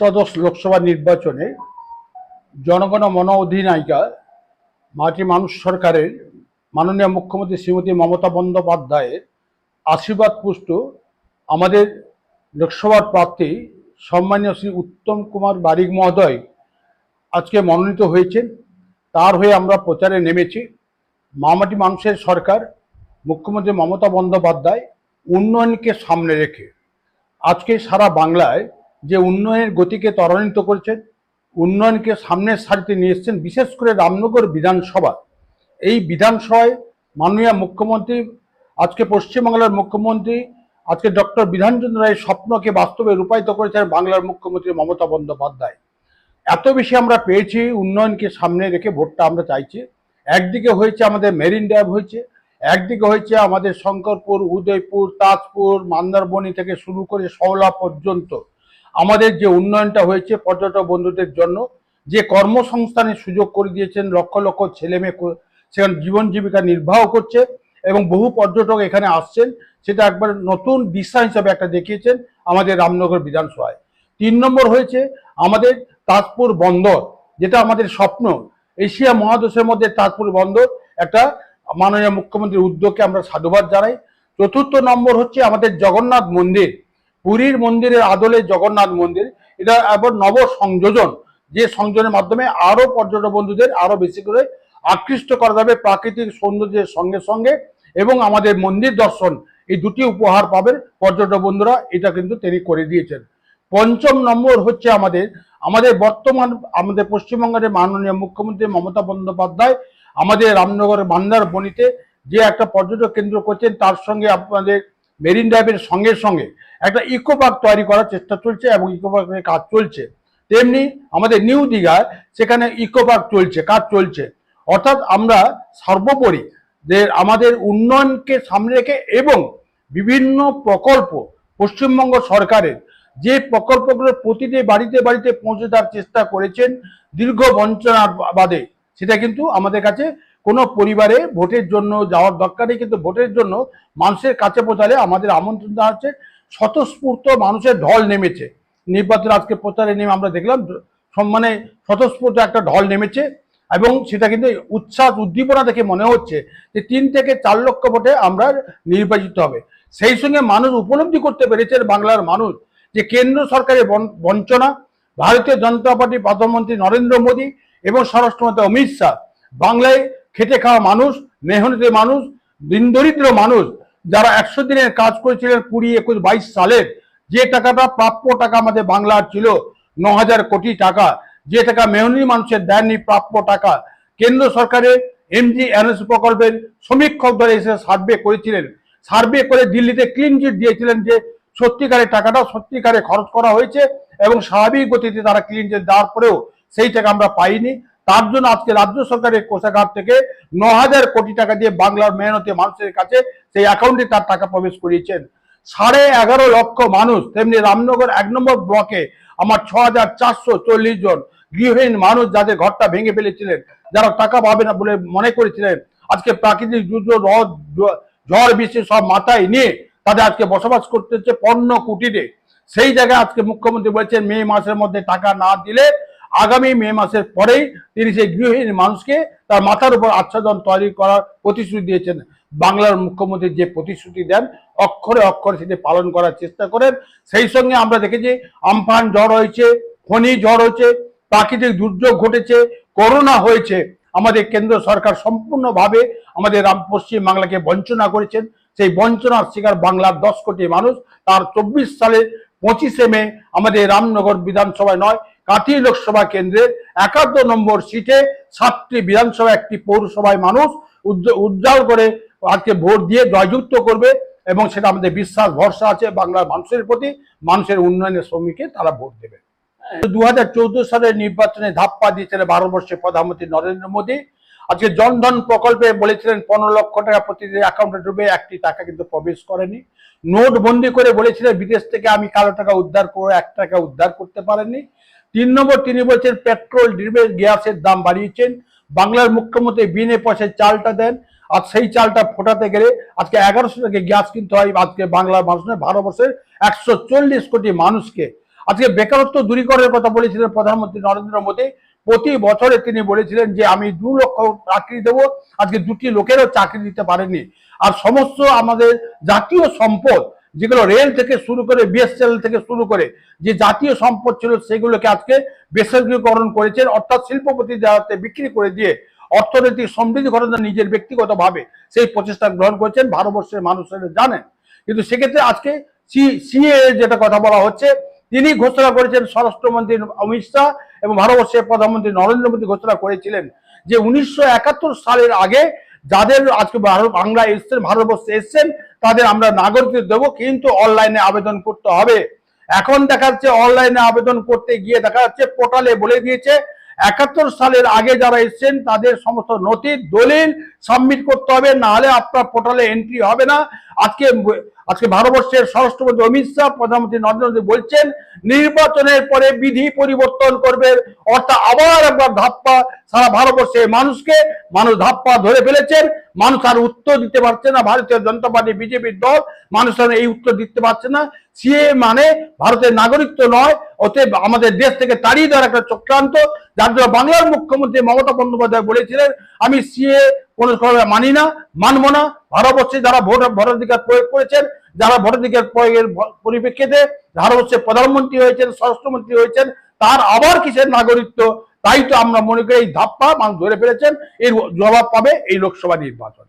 অষ্টাদশ লোকসভা নির্বাচনে জনগণ মন অধিনায়িকা মাটি মানুষ সরকারের মাননীয় মুখ্যমন্ত্রী শ্রীমতী মমতা বন্দ্যোপাধ্যায়ের আশীর্বাদ পুষ্ট আমাদের লোকসভার প্রার্থী সম্মানীয় শ্রী উত্তম কুমার বারিক মহোদয় আজকে মনোনীত হয়েছেন। তার হয়ে আমরা প্রচারে নেমেছি। মামাটি মানুষের সরকার, মুখ্যমন্ত্রী মমতা বন্দ্যোপাধ্যায় উন্নয়নকে সামনে রেখে। আজকে সারা বাংলায় যে উন্নয়নের গতিকে ত্বরান্বিত করেছেন উন্নয়নকে সামনের সারিতে নিয়ে এসছেন বিশেষ করে রামনগর বিধানসভা। এই বিধানসভায় মাননীয় মুখ্যমন্ত্রী, আজকে পশ্চিমবাংলার মুখ্যমন্ত্রী, আজকে ডক্টর বিধানচন্দ্র রায়ের স্বপ্নকে বাস্তবে রূপায়িত করেছেন বাংলার মুখ্যমন্ত্রী মমতা বন্দ্যোপাধ্যায়। এত বেশি আমরা পেয়েছি উন্নয়নকে সামনে রেখে ভোটটা আমরা চাইছি। একদিকে হয়েছে আমাদের মেরিন ড্যাম হয়েছে, একদিকে হয়েছে আমাদের শঙ্করপুর, উদয়পুর, তাজপুর মান্দারবনি থেকে শুরু করে শওলা পর্যন্ত। আমাদের যে উন্নয়নটা হয়েছে পর্যটক বন্ধুদের জন্য, যে কর্মসংস্থানের সুযোগ করে দিয়েছেন লক্ষ লক্ষ ছেলে মেয়ে সেখানে জীবন জীবিকা নির্বাহ করছে এবং বহু পর্যটক এখানে আসছেন। সেটা একবার নতুন দিশা হিসাবে একটা দেখিয়েছেন আমাদের রামনগর বিধানসভায়। তিন নম্বর হয়েছে আমাদের তাজপুর বন্দর, যেটা আমাদের স্বপ্ন। এশিয়া মহাদেশের মধ্যে তাজপুর বন্দর একটা মাননীয় মুখ্যমন্ত্রীর উদ্যোগকে আমরা সাধুবাদ জানাই। চতুর্থ নম্বর হচ্ছে আমাদের জগন্নাথ মন্দির। পুরীর মন্দিরের আদলে জগন্নাথ মন্দির। এটা আবার নব সংযোজন, যে সংযোজনের মাধ্যমে আরও পর্যটক বন্ধুদের আরও বেশি করে আকৃষ্ট করা যাবে প্রাকৃতিক সৌন্দর্যের সঙ্গে সঙ্গে এবং আমাদের মন্দির দর্শন, এই দুটি উপহার পাবেন পর্যটক বন্ধুরা, এটা কিন্তু তিনি করে দিয়েছেন। পঞ্চম নম্বর হচ্ছে আমাদের আমাদের বর্তমান, আমাদের পশ্চিমবঙ্গের মাননীয় মুখ্যমন্ত্রী মমতা বন্দ্যোপাধ্যায় আমাদের রামনগরের মান্দার বনিতে যে একটা পর্যটক কেন্দ্র করছেন, তার সঙ্গে আপনাদের মেরিন ড্রাইভের সঙ্গে সঙ্গে একটা ইকো পার্ক তৈরি করার চেষ্টা চলছে এবং ইকো পার্কের কাজ চলছে। তেমনি আমাদের নিউ দীঘায় সেখানে ইকো পার্ক চলছে, কাজ চলছে। অর্থাৎ আমরা সর্বোপরি যে আমাদের উন্নয়নকে সামনে রেখে এবং বিভিন্ন প্রকল্প পশ্চিমবঙ্গ সরকারের যে প্রকল্পগুলো প্রতিটি বাড়িতে বাড়িতে পৌঁছে দেওয়ার চেষ্টা করেছেন দীর্ঘ বঞ্চনার বাদে, সেটা কিন্তু আমাদের কাছে কোনো পরিবারে ভোটের জন্য যাওয়ার দরকার নেই, কিন্তু ভোটের জন্য মানুষের কাছে পৌঁছালে আমাদের আমন্ত্রণ হচ্ছে স্বতঃস্ফূর্ত মানুষের ঢল নেমেছে। নির্বাচন আজকে প্রচারে নেমে আমরা দেখলাম, সম্মানে স্বতঃস্ফূর্ত একটা ঢল নেমেছে এবং সেটা কিন্তু উচ্ছ্বাস, উদ্দীপনা দেখে মনে হচ্ছে যে তিন থেকে চার লক্ষ ভোটে আমরা নির্বাচিত হবে। সেই সঙ্গে মানুষ উপলব্ধি করতে পেরেছেন বাংলার মানুষ যে কেন্দ্র সরকারের বঞ্চনা, ভারতীয় জনতা পার্টি প্রধানমন্ত্রী নরেন্দ্র মোদী এবং স্বরাষ্ট্রমন্ত্রী অমিত শাহ বাংলায় খেটে খাওয়া মানুষ, মেহনতি মানুষ, দিনদরিদ্র মানুষ, যারা একশো দিনের কাজ করেছিলেন কুড়ি, একুশ, বাইশ সালের, যে টাকাটা প্রাপ্য টাকা আমাদের বাংলার ছিল ন হাজার কোটি টাকা, যে টাকা মেহনতি মানুষের দেননি প্রাপ্য টাকা, কেন্দ্র সরকারের এমজি এনএস প্রকল্পের সমীক্ষক দলে এসে সার্ভে করেছিলেন। সার্ভে করে দিল্লিতে ক্লিন চিট দিয়েছিলেন যে সত্যিকারের টাকাটা সত্যিকারে খরচ করা হয়েছে এবং স্বাভাবিক গতিতে তারা ক্লিন চিট দেওয়ার পরেও সেই টাকা আমরা পাইনি। তার জন্য আজকে রাজ্য সরকারের কোষাগার থেকে ন হাজার কোটি টাকা দিয়ে বাংলার মেহনতি মানুষের কাছে সেই অ্যাকাউন্টে তার টাকা প্রবেশ করিয়েছেন। সাড়ে এগারো লক্ষ মানুষ, তেমনি রামনগর এক নম্বর ব্লকে আমার ছ হাজার চারশো চল্লিশ জন গৃহহীন মানুষ যাদের ঘরটা ভেঙে ফেলেছিলেন, যারা টাকা পাবে না বলে মনে করেছিলেন, আজকে প্রাকৃতিক দুর্যোগ, রদ ঝড়, বৃষ্টি সব মাথায় নিয়ে তাদের আজকে বসবাস করতে হচ্ছে পণ্য কুটিরে। সেই জায়গায় আজকে মুখ্যমন্ত্রী বলছেন মে মাসের মধ্যে টাকা না দিলে আগামী মে মাসের পরেই তিনি সেই গৃহহীন মানুষকে তার মাথার উপর আচ্ছাদন তৈরি করার প্রতিশ্রুতি দিয়েছেন। বাংলার মুখ্যমন্ত্রী যে প্রতিশ্রুতি দেন, অক্ষরে অক্ষরে সেটি পালন করার চেষ্টা করেন। সেই সঙ্গে আমরা দেখেছি, আমফান ঝড় হয়েছে, ফণি ঝড় হয়েছে, প্রাকৃতিক দুর্যোগ ঘটেছে, করোনা হয়েছে। আমাদের কেন্দ্র সরকার সম্পূর্ণভাবে আমাদের পশ্চিম বাংলাকে বঞ্চনা করেছেন। সেই বঞ্চনার শিকার বাংলার দশ কোটি মানুষ। তার চব্বিশ সালের পঁচিশে মে আমাদের রামনগর বিধানসভায় নয় কাঠি লোকসভা কেন্দ্রের একাত্তর নম্বর সিটে সাতটি বিধানসভা একটি পৌরসভায় মানুষ উজ্জ- উজ্জ্বল করে আজকে ভোট দিয়ে জয়যুক্ত করবে এবং সেটা আমাদের বিশ্বাস ভরসা আছে বাংলার মানুষের প্রতি মানুষের উন্নয়নের শ্রমিকে তারা ভোট দেবে। দু হাজার চৌদ্দ সালের নির্বাচনে ধাপ্পা দিয়েছিলেন ভারতবর্ষের প্রধানমন্ত্রী নরেন্দ্র মোদী। আজকে জনধন প্রকল্পে বলেছিলেন পনেরো লক্ষ টাকা প্রতিদিন অ্যাকাউন্টে ঢুকবে একটি টাকা কিন্তু প্রবেশ করেনি। নোটবন্দি করে বলেছিলেন বিদেশ থেকে আমি কালো টাকা উদ্ধার করে এক টাকা উদ্ধার করতে পারেননি। তিন নম্বর তিনি বলছেন, পেট্রোল, ডিজেল, গ্যাসের দাম বাড়িয়েছেন। বাংলার মুখ্যমন্ত্রী বিনে পয়সায় চালটা দেন আর সেই চালটা ফোটাতে গেলে আজকে এগারোশো টাকা গ্যাস কিনতে হয়। আজকে বাংলার মানুষ নয় ভারতবর্ষের একশো চল্লিশ কোটি মানুষকে। আজকে বেকারত্ব দূরীকরণের কথা বলেছিলেন প্রধানমন্ত্রী নরেন্দ্র মোদী। প্রতি বছরে তিনি বলেছিলেন যে, আমি দু লক্ষ চাকরি দেবো। আজকে দুটি লোকেরও চাকরি দিতে পারেনি। আর সমস্ত আমাদের জাতীয় সম্পদ যেগুলো রেল থেকে শুরু করে বিএসএল থেকে শুরু করে যে জাতীয় সম্পদ ছিল সেগুলোকে আজকে বেসরকারীকরণ করেছেন, অর্থাৎ শিল্পপতি যাতে বিক্রি করে দিয়ে অর্থনৈতিক সমৃদ্ধি জন্য নিজের ব্যক্তিগতভাবে সেই প্রচেষ্টা গ্রহণ করেছেন। ভারতবর্ষের মানুষেরা জানেন। কিন্তু সেক্ষেত্রে আজকে সিএ যেটা কথা বলা হচ্ছে, তিনি ঘোষণা করেছেন স্বরাষ্ট্রমন্ত্রী অমিত শাহ এবং ভারতবর্ষের প্রধানমন্ত্রী নরেন্দ্র মোদী ঘোষণা করেছিলেন যে উনিশশো একাত্তর সালের আগে যাদের আজকে ভারত বাংলা এসছেন ভারতবর্ষে এসছেন, তাদের আমরা নাগরিকত্ব দেবো, কিন্তু অনলাইনে আবেদন করতে হবে। এখন দেখা যাচ্ছে অনলাইনে আবেদন করতে গিয়ে দেখা যাচ্ছে পোর্টালে বলে দিয়েছে একাত্তর সালের আগে যারা এসছেন, তাদের সমস্ত নথি, দলিল সাবমিট করতে হবে না হলে আপনার পোর্টালে এন্ট্রি হবে না। আজকে আজকে ভারতবর্ষের স্বরাষ্ট্রমন্ত্রী অমিত শাহ, প্রধানমন্ত্রী নরেন্দ্র মোদী বলছেন, নির্বাচনের পরে বিধি পরিবর্তন করবে, অর্থাৎ আবার একবার ধাপ্পা সারা ভারতবর্ষের মানুষকে, মানুষ ধাপ্পা ধরে ফেলেছেন, মানুষ আর উত্তর দিতে পারছে না, ভারতীয় জনতা পার্টি, বিজেপির দল, মানুষ আর এই উত্তর দিতে পারছে না। সিএ মানে ভারতের নাগরিকত্ব নয়, অতএব আমাদের দেশ থেকে তাড়িয়ে দেওয়ার একটা চক্রান্ত। যার জন্য বাংলার মুখ্যমন্ত্রী মমতা বন্দ্যোপাধ্যায় বলেছিলেন, আমি সিএ কোনো মানি না, মানব না। ভারতবর্ষে যারা ভোট, ভোটাধিকার প্রয়োগ করেছেন, যারা ভোটাধিকার প্রয়োগের পরিপ্রেক্ষিতে ভারতবর্ষের প্রধানমন্ত্রী হয়েছেন, স্বরাষ্ট্রমন্ত্রী হয়েছেন, তার আবার কিসের নাগরিকত্ব? তাই তো আমরা মনে করি এই ধাপ্পা মানুষ ধরে ফেলেছেন, এর জবাব পাবে এই লোকসভা নির্বাচন।